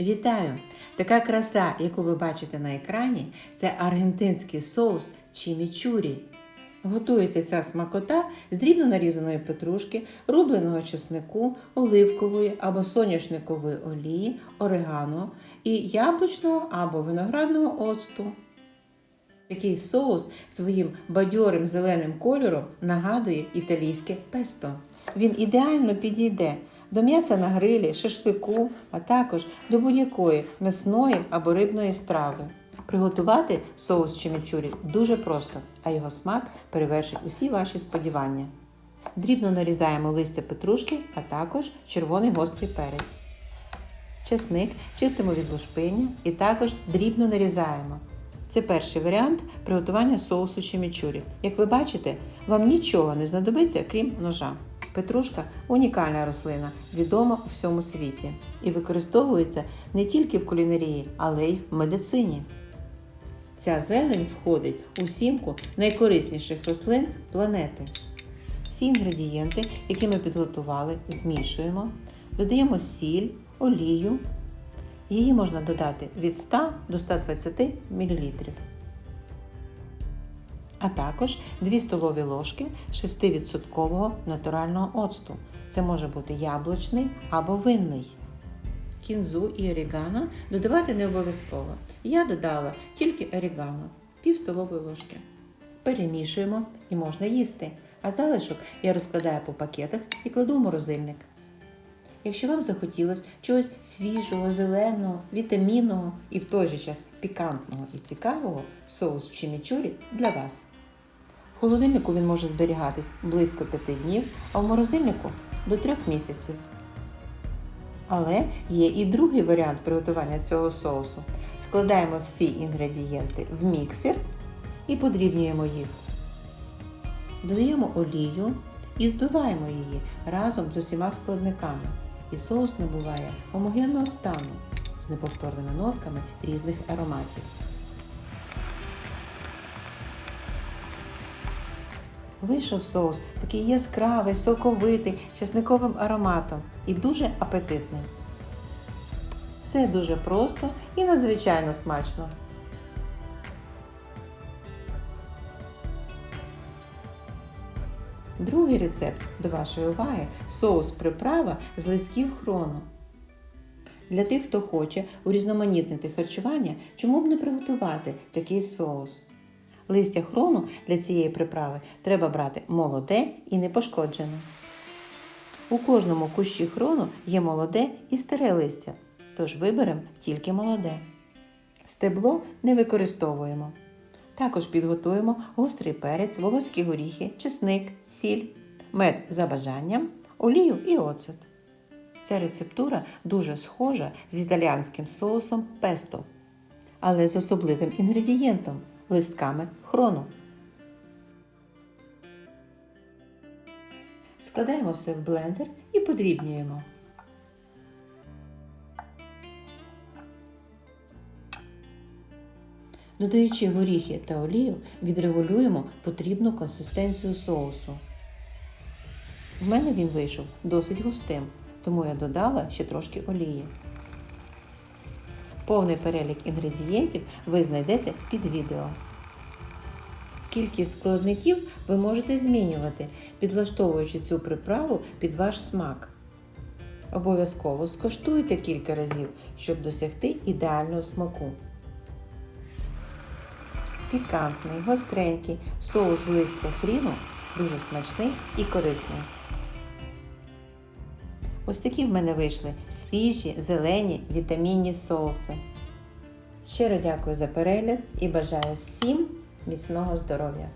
Вітаю! Така краса, яку ви бачите на екрані, це аргентинський соус чімічурі. Готується ця смакота з дрібно нарізаної петрушки, рубленого чеснику, оливкової або соняшникової олії, орегано і яблучного або виноградного оцту. Такий соус своїм бадьорим зеленим кольором нагадує італійське песто. Він ідеально підійде до м'яса на грилі, шашлику, а також до будь-якої м'ясної або рибної страви. Приготувати соус чимічурі дуже просто, а його смак перевершить усі ваші сподівання. Дрібно нарізаємо листя петрушки, а також червоний гострий перець. Чесник чистимо від лушпиння і також дрібно нарізаємо. Це перший варіант приготування соусу чимічурі. Як ви бачите, вам нічого не знадобиться, крім ножа. Петрушка унікальна рослина, відома у всьому світі і використовується не тільки в кулінарії, але й в медицині. Ця зелень входить у сімку найкорисніших рослин планети. Всі інгредієнти, які ми підготували, змішуємо, додаємо сіль, олію. Її можна додати від 100 до 120 мл. А також 2 столові ложки 6% натурального оцту. Це може бути яблучний або винний. Кінзу і орігано додавати не обов'язково. Я додала тільки орігано, пів столової ложки. Перемішуємо і можна їсти. А залишок я розкладаю по пакетах і кладу в морозильник. Якщо вам захотілося чогось свіжого, зеленого, вітамінного і в той же час пікантного і цікавого, соус чимічурі для вас. В холодильнику він може зберігатись близько 5 днів, а в морозильнику до 3 місяців. Але є і другий варіант приготування цього соусу. Складаємо всі інгредієнти в міксер і подрібнюємо їх. Додаємо олію і збиваємо її разом з усіма складниками. І соус набуває гомогенного стану з неповторними нотками різних ароматів. Вийшов соус такий яскравий, соковитий, чесниковим ароматом і дуже апетитний. Все дуже просто і надзвичайно смачно. Другий рецепт до вашої уваги соус приправа з листків хрону. Для тих, хто хоче урізноманітнити харчування, чому б не приготувати такий соус? Листя хрону для цієї приправи треба брати молоде і непошкоджене. У кожному кущі хрону є молоде і старе листя, тож виберемо тільки молоде. Стебло не використовуємо. Також підготуємо гострий перець, волоські горіхи, чесник, сіль, мед за бажанням, олію і оцет. Ця рецептура дуже схожа з італіанським соусом песто, але з особливим інгредієнтом листками хрону. Складаємо все в блендер і подрібнюємо. Додаючи горіхи та олію, відрегулюємо потрібну консистенцію соусу. В мене він вийшов досить густим, тому я додала ще трошки олії. Повний перелік інгредієнтів ви знайдете під відео. Кількість складників ви можете змінювати, підлаштовуючи цю приправу під ваш смак. Обов'язково скоштуйте кілька разів, щоб досягти ідеального смаку. Пікантний, гостренький соус з листя хріну дуже смачний і корисний. Ось такі в мене вийшли свіжі, зелені, вітамінні соуси. Щиро дякую за перегляд і бажаю всім міцного здоров'я!